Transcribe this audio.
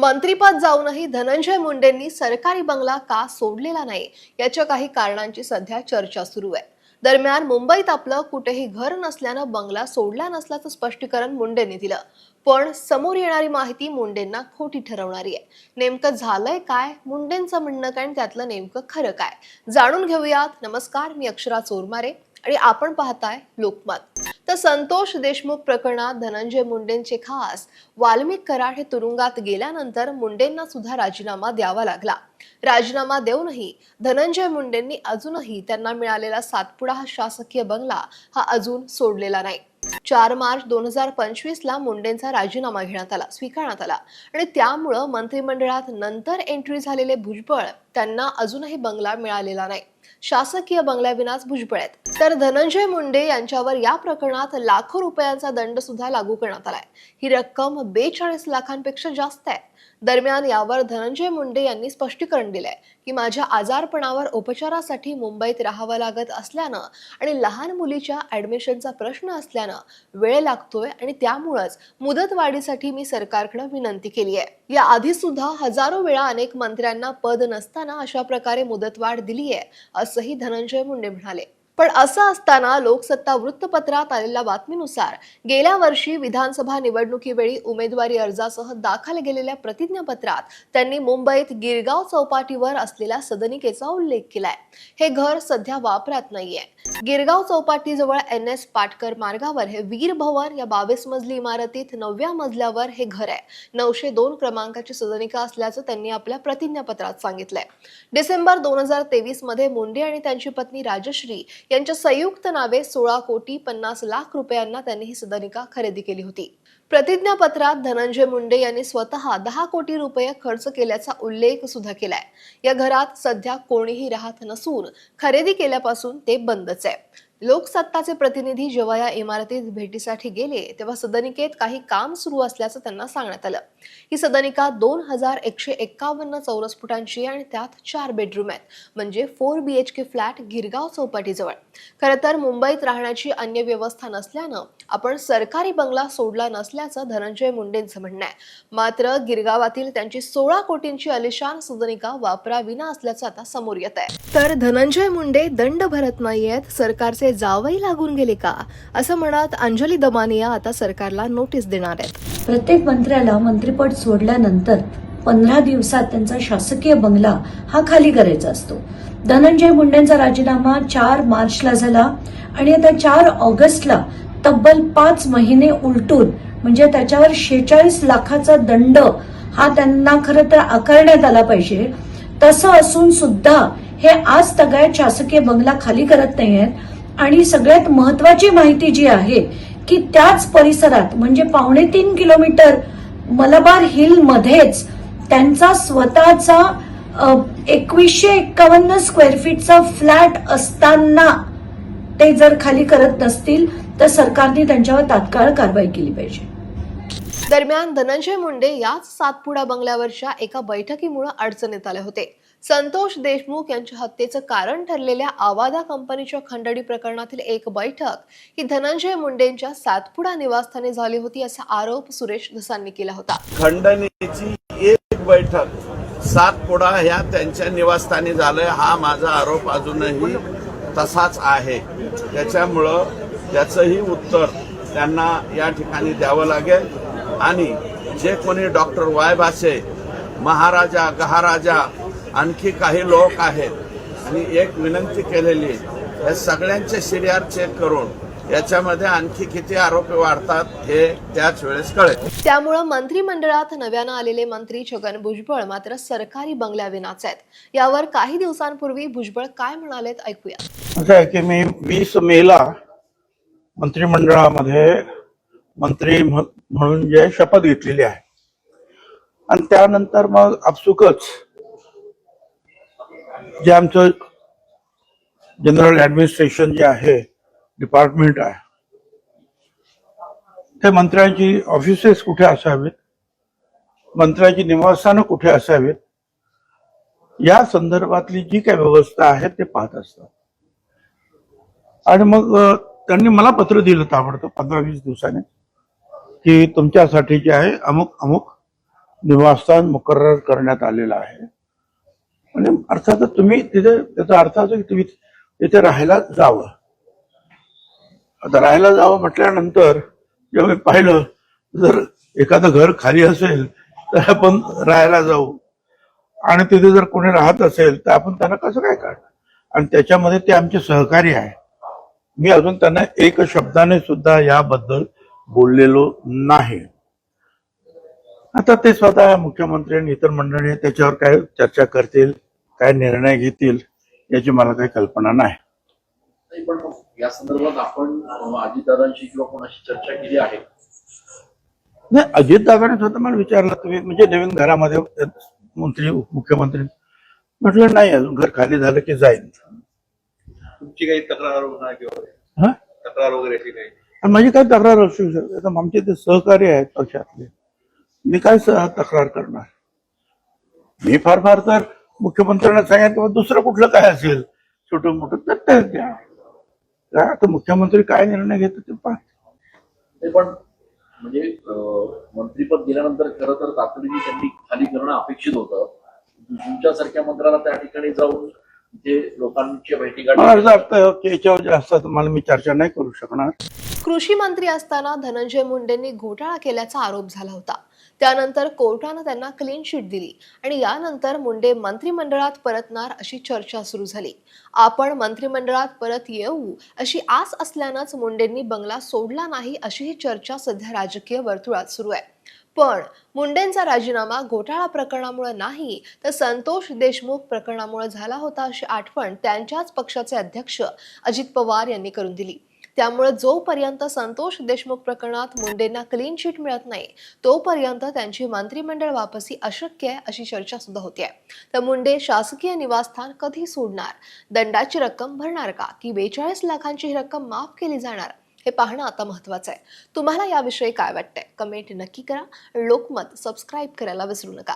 मंत्रीपद जाऊनही धनंजय मुंडेंनी सरकारी बंगला का सोडलेला नाही याच्या काही कारणांची सध्या चर्चा सुरू आहे. दरम्यान मुंबईत आपलं कुठेही घर नसल्यानं बंगला सोडला नसल्याचं स्पष्टीकरण मुंडेंनी दिलं. पण समोर येणारी माहिती मुंडेंना खोटी ठरवणारी आहे. नेमकं झालंय काय? मुंडेंचं म्हणणं काय आणि त्यातलं नेमकं खरं काय? जाणून घेऊयात. नमस्कार मी अक्षरा चोरमारे आणि आपण पाहताय लोकमत. तर संतोष देशमुख प्रकरणात धनंजय मुंडेंचे खास वाल्मिक कराड हे तुरुंगात गेल्यानंतर मुंडेंना सुद्धा राजीनामा द्यावा लागला. राजीनामा देऊनही धनंजय मुंडेंनी अजूनही त्यांना मिळालेला सातपुडा हा शासकीय बंगला हा अजून सोडलेला नाही. चार मार्च दोन हजार पंचवीस ला मुंडेंचा राजीनामा घेण्यात आला स्वीकारण्यात आला आणि त्यामुळं मंत्रिमंडळात नंतर एंट्री झालेले भुजबळ त्यांना अजूनही बंगला मिळालेला नाही. शासकीय बंगल्याविनाच भुजबळ आहेत तर धनंजय मुंडे यांच्यावर या प्रकरणात लाखो रुपयांचा दंड सुद्धा लागू करण्यात आलाय. ही रक्कम बेचाळीस लाखांपेक्षा जास्त आहे. दरम्यान यावर धनंजय मुंडे यांनी स्पष्टीकरण दिलंय. की माझ्या आजारपणावर उपचारासाठी मुंबईत राहावं लागत असल्यानं आणि लहान मुलीच्या ॲडमिशनचा प्रश्न असल्यानं वेळ लागतोय आणि त्यामुळंच मुदतवाढीसाठी मी सरकारकडे विनंती केली आहे. या आधी सुद्धा हजारो वेळा अनेक मंत्र्यांना पद नसताना अशा प्रकारे मुदतवाढ दिली आहे असंही धनंजय मुंडे म्हणाले. पण असं असताना लोकसत्ता वृत्तपत्रात आलेल्या बातमीनुसार गेल्या वर्षी विधानसभा निवडणुकीवेळी उमेदवारी अर्जासह दाखल केलेल्या प्रतिज्ञापत्रात त्यांनी मुंबईत गिरगाव चौपाटीवर असलेल्या सदनिकेचा उल्लेख केलाय. हे घर सध्या वापरात नाहीये. गिरगाव चौपाटीजवळ एन एस पाटकर मार्गावर हे वीर भवन या बावीस मजली इमारतीत नवव्या मजल्यावर हे घर आहे. नऊशे दोन क्रमांकाची सदनिका असल्याचं त्यांनी आपल्या प्रतिज्ञापत्रात सांगितलंय. डिसेंबर दोन हजार तेवीसमध्ये मुंडे आणि त्यांची पत्नी राजश्री यांच्या संयुक्त नावे सोळा कोटी पन्नास लाख रुपयांना त्यांनी ही सदनिका खरेदी केली होती. प्रतिज्ञापत्रात धनंजय मुंडे यांनी स्वतः दहा कोटी रुपये खर्च केल्याचा उल्लेख सुद्धा केलाय. या घरात सध्या कोणीही राहत नसून खरेदी केल्यापासून ते बंदच आहे. लोकसत्ताचे प्रतिनिधी जेव्हा या इमारतीत भेटीसाठी गेले तेव्हा सदनिकेत काही काम सुरू असल्याचं त्यांना सांगण्यात आलं. ही सदनिका दोन हजार एकशे एक्कावन्न चौरस फुटांची आणि त्यात चार बेडरूम आहेत. म्हणजे four B H K flat Girgaon चौपाटीजवळ. खरं तर मुंबईत राहण्याची अन्य व्यवस्था नसल्यानं आपण सरकारी बंगला सोडला नसल्याचं धनंजय मुंडेंचं म्हणणं आहे. मात्र गिरगावातील त्यांची सोळा कोटींची अलिशान सदनिका वापराविना असल्याचं आता समोर येत आहे. तर धनंजय मुंडे दंड भरत नाहीयेत सरकारचे जावई लागून गेले का? असं म्हणत अंजली दमानिया आता सरकारला नोटीस देणार आहेत. प्रत्येक मंत्र्याला मंत्रिपद सोडल्यानंतर पंधरा दिवसात त्यांचा शासकीय बंगला हा खाली करायचा असतो. धनंजय मुंडेंचा राजीनामा चार मार्चला झाला आणि आता चार ऑगस्टला तब्बल पाच महिने उलटून म्हणजे त्याच्यावर शेचाळीस लाखाचा दंड हा त्यांना खरं तर आकारण्यात आला पाहिजे. तसं असून सुद्धा हे आज तगायत शासकीय बंगला खाली करत नाहीयेत. आणि सगळ्यात महत्वाची माहिती जी आहे की त्याच परिसरात म्हणजे पावणे तीन किलोमीटर मलबार हिल मध्येच त्यांचा स्वतःचा एकवीसशे एक्कावन्न स्क्वेअर फीटचा फ्लॅट असताना ते जर खाली करत नसतील तर सरकारने त्यांच्यावर तात्काळ कारवाई केली पाहिजे. दरम्यान धनंजय मुंडे याच सातपुडा बंगल्यावरच्या एका बैठकीमुळे अडचणीत आले होते. संतोष देशमुख यांच्या हत्येचं कारण ठरलेल्या आवादा कंपनीच्या खंडणी प्रकरणातील एक बैठक ही धनंजय मुंडेंच्या सातपुडा निवासस्थानी झाली होती असा आरोप सुरेश धसांनी केला होता. खंडणीची एक बैठक सातपुडा ह्या त्यांच्या निवासस्थानी झालंय हा माझा आरोप अजूनही तसाच आहे. त्याच्यामुळं त्याचंही उत्तर त्यांना या ठिकाणी द्यावं लागेल. आणि जे कोणी डॉक्टर वाय भासे महाराजा गहाराजा आणखी काही लोक आहेत. आणि एक विनंती केलेली आहे. या सगळ्यांचे सीडीआर चेक करून याच्यामध्ये आणखी किती आरोपी वाढतात हे त्याच वेळेस कळेल. त्यामुळं मंत्रिमंडळात नव्यानं आलेले मंत्री छगन भुजबळ मात्र सरकारी बंगल्याविनाच आहेत. यावर काही दिवसांपूर्वी भुजबळ काय म्हणालेत ऐकूया. असं आहे की मी वीस मेला मंत्रिमंडळामध्ये मंत्री म्ह- म्हणून जे शपथ घेतलेली आहे. आणि त्यानंतर मग आपसुकच जे आमचं जनरल ऍडमिनिस्ट्रेशन जे आहे डिपार्टमेंट आहे ते मंत्र्यांची ऑफिसेस कुठे असावीत? मंत्र्यांची निवासस्थानं कुठे असावीत? या संदर्भातली जी काही व्यवस्था आहे ते पाहत असतात. आणि मग त्यांनी मला पत्र दिलं ताबडतोब पंधरा वीस दिवसाने की तुमच्यासाठी जे आहे अमुक अमुक निवासस्थान मुकर्र करण्यात आलेलं आहे. म्हणजे अर्थातच तुम्ही तिथे त्याचा अर्थ असा की तुम्ही तिथे राहायला जावं. आता राहायला जावं म्हटल्यानंतर जेव्हा मी पाहिलं जर एखादं घर खाली असेल तर आपण राहायला जाऊ. आणि तिथे जर कोणी राहत असेल तर आपण त्यांना कसं काय काढणार? आणि त्याच्यामध्ये ते आमचे सहकारी आहे मी अजून त्यांना एक शब्दाने सुद्धा याबद्दल बोललेलो नाही. आता ते स्वतः मुख्यमंत्री आणि इतर मंडळी त्याच्यावर काय चर्चा करतील काय निर्णय घेतील याची मला काही कल्पना नाही. पण या संदर्भात आपण अजितदादांशी किंवा कोणाशी चर्चा केली आहे? नाही अजित दादाने स्वतः मला विचारलं तुम्ही म्हणजे नवीन घरामध्ये मंत्री मुख्यमंत्री म्हटलं नाही अजून घर खाली झालं की जाईल तुमची काही तक्रार किंवा हा? तक्रार वगैरे अशी काही? आणि माझी काय तक्रार असू शकते? आमचे ते सहकारी आहेत पक्षातले. मी काय सह तक्रार करणार? मी फार फार तर मुख्यमंत्र्यांना सांगेन किंवा दुसरं कुठलं काय असेल छोटं मोठं तर ते द्या. काय आता मुख्यमंत्री काय निर्णय घेतात ते पण म्हणजे मंत्रीपद दिल्यानंतर खरं तर तातडीने त्यांनी खाली करणं अपेक्षित होतं. तुमच्यासारख्या मंत्र्याला त्या ठिकाणी जाऊन भेटी याच्यावर जास्त मला मी चर्चा नाही करू शकणार. कृषी मंत्री असताना धनंजय मुंडेंनी घोटाळा केल्याचा आरोप झाला होता. त्यानंतर कोर्टानं त्यांना क्लीन चिट दिली आणि यानंतर मुंडे मंत्रिमंडळात परतणार अशी चर्चा सुरू झाली. आपण मंत्रिमंडळात परत येऊ अशी आस असल्यानंच मुंडेंनी बंगला सोडला नाही अशी ही चर्चा सध्या राजकीय वर्तुळात सुरू आहे. पण मुंडेंचा राजीनामा घोटाळा प्रकरणामुळे नाही तर संतोष देशमुख प्रकरणामुळे झाला होता अशी आठवण त्यांच्याच पक्षाचे अध्यक्ष अजित पवार यांनी करून दिली. त्यामुळे जोपर्यंत संतोष देशमुख प्रकरणात मुंडेंना क्लीन चिट मिळत नाही तोपर्यंत त्यांची मंत्रिमंडळ वापसी अशक्य आहे अशी चर्चा सुद्धा होती तर मुंडे शासकीय निवासस्थान कधी सोडणार? दंडाची रक्कम भरणार का? की बेचाळीस लाखांची ही रक्कम माफ केली जाणार? हे पाहणं आता महत्वाचं आहे. तुम्हाला याविषयी काय वाटतंय? कमेंट नक्की करा. लोकमत सबस्क्राईब करायला विसरू नका.